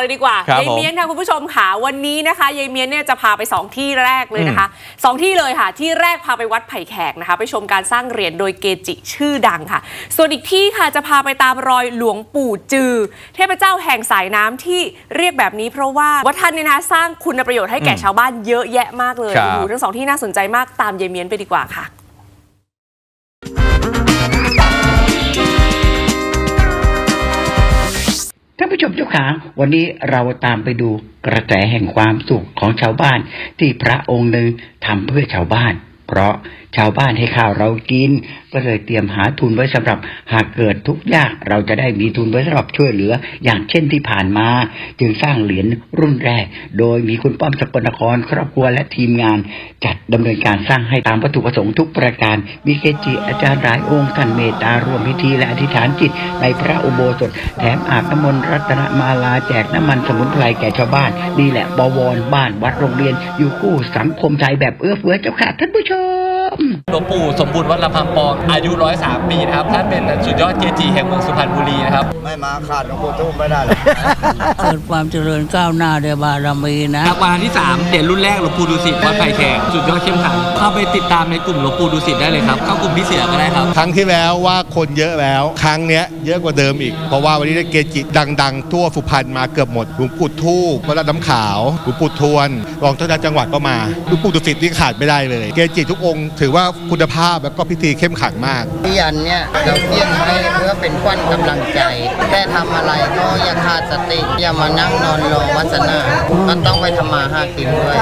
เลยดีกว่า ครับยายเมียนค่ะคุณผู้ชมค่ะ วันนี้นะคะยายเมียนเนี่ยจะพาไปสองที่แรกเลยนะคะสองที่เลยค่ะ ที่แรกพาไปวัดไผ่แขกนะคะ ไปชมการสร้างเหรียญโดยเกจิชื่อดังค่ะ ส่วนอีกที่ค่ะจะพาไปตามรอยหลวงปู่จือ เทพเจ้าแห่งสายน้ำที่เรียกแบบนี้เพราะว่าวัดท่านเนี่ยนะคะสร้างคุณประโยชน์ให้แก่ชาวบ้านเยอะแยะมากเลยครับ โอ้โหทั้งสองที่น่าสนใจมากตามยายเมียนไปดีกว่าค่ะ มเจ้าขาวันนี้เราตามไปดูกระแสแห่งความสุขของชาวบ้านที่พระองค์หนึ่งทำเพื่อชาวบ้าน เพราะ ชาวบ้านให้ข้าวเรากิน ก็เลยเตรียมหาทุนไว้สำหรับหากเกิดทุกข์ยากเราจะได้มีทุนไว้สำหรับช่วยเหลือ อย่างเช่นที่ผ่านมา จึงสร้างเหรียญรุ่นแรก โดยมีคุณป้อมสกลนครครอบครัวและทีมงาน จัดดำเนินการสร้างให้ตามวัตถุประสงค์ทุกประการ มีเกจิอาจารย์หลายองค์ท่านเมตตารวมพิธีและอธิษฐานจิตในพระอุโบสถ แถมอาบน้ำมนต์รัตนมาลาแจกน้ำมันสมุนไพรแก่ชาวบ้านนี่แหละบวรบ้านวัดโรงเรียนอยู่คู่สังคมไทยแบบเอื้อเฟื้อเจ้าค่ะท่านผู้ชมหลวงปู่สมบูรณ์วัดลำพังปองอายุ 103 ปีนะครับ ท่านเป็นสุดยอดเกจิแห่งเมืองสุพรรณบุรีนะครับ ไม่มาขาดหลวงปู่ทุ่มไม่ได้หรอกเกิดความเจริญก้าวหน้าด้วยบารมีนะครับวันที่ 3เหรียญรุ่นแรกหลวงปู่ดุสิตวัดไผ่แขกสุดยอดเข้มขังเข้าไปติดตามในกลุ่มหลวงปู่ดุสิตได้เลยครับ เข้ากลุ่มพี่เสือก็ได้ครับ ครั้งที่แล้วว่าคนเยอะแล้ว ครั้งเนี้ยเยอะกว่าเดิมอีก เพราะว่าวันนี้ได้เกจิดัง ๆ ทั่วสุพรรณมาเกือบหมด หลวงปู่ทูบวัดลาดน้ำขาว หลวงปู่ทวน รองเจ้าคณะจังหวัดก็มา หลวงปู่ดุสิตนี่ขาดไม่ได้เลย เกจิทุกองค์ถือว่าคุณภาพแล้วก็พิธีเข้มขังมากที่ยันเนี่ยเราเพียงให้เพื่อเป็นขวัญกำลังใจ แต่ทำอะไรก็อย่าขาดสติอย่ามานั่งนอนรอวัสนามันต้องไปทำมาหากินด้วย